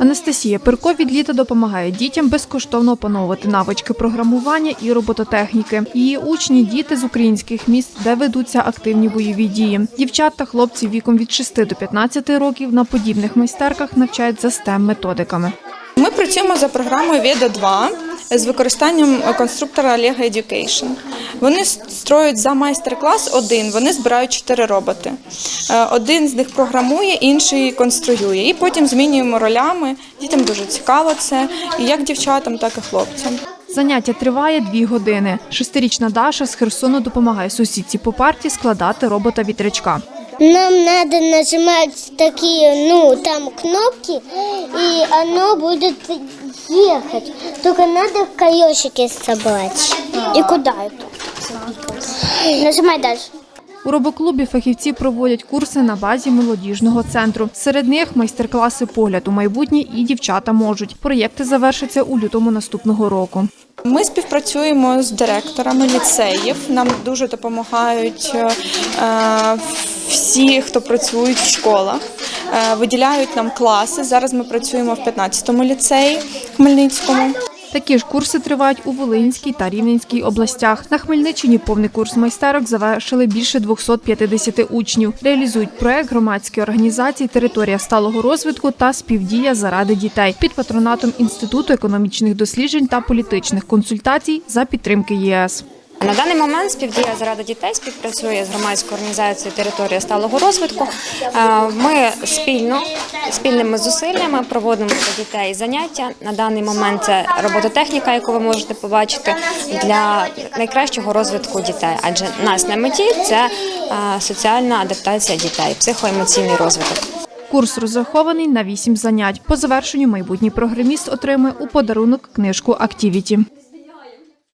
Анастасія Перко від літа допомагає дітям безкоштовно опановувати навички програмування і робототехніки. Її учні діти з українських міст, де ведуться активні бойові дії. Дівчат та хлопці віком від 6 до 15 років на подібних майстерках навчають за stem методиками. Ми працюємо за програмою Віда 2 з використанням конструктора Lego Education. Вони строють за майстер-клас один, вони збирають чотири роботи. Е, Один з них програмує, інший конструює. І потім змінюємо ролями. Дітям дуже цікаво це, як дівчатам, так і хлопцям. Заняття триває дві години. Шестирічна Даша з Херсону допомагає сусідці по парті складати робота вітрячка. Нам надо нажимать такие, ну, там кнопки, и оно будет ехать. Только надо каешики собрать. И куда это? Нажимай дальше. У робоклубі фахівці проводять курси на базі молодіжного центру. Серед них майстер-класи погляд у майбутнє і дівчата можуть. Проєкти завершаться у лютому наступного року. Ми співпрацюємо з директорами ліцеїв. Нам дуже допомагають е, е, всі, хто працюють в школах, Е, виділяють нам класи. Зараз ми працюємо в 15-му ліцеї Хмельницькому. Такі ж курси тривають у Волинській та Рівненській областях. На Хмельниччині повний курс майстерок завершили більше 250 учнів. Реалізують проект громадської організації Територія сталого розвитку та співдія заради дітей під патронатом Інституту економічних досліджень та політичних консультацій за підтримки ЄС. На даний момент співдія заради дітей співпрацює з громадською організацією Територія сталого розвитку. Е, Ми спільно спільними зусиллями проводимо для дітей заняття. На даний момент це робототехніка, яку ви можете побачити для найкращого розвитку дітей. Адже нас на меті це е, соціальна адаптація дітей, психоемоційний розвиток. Курс розрахований на 8 занять. По завершенню майбутній програміст отримує у подарунок книжку Актівіті.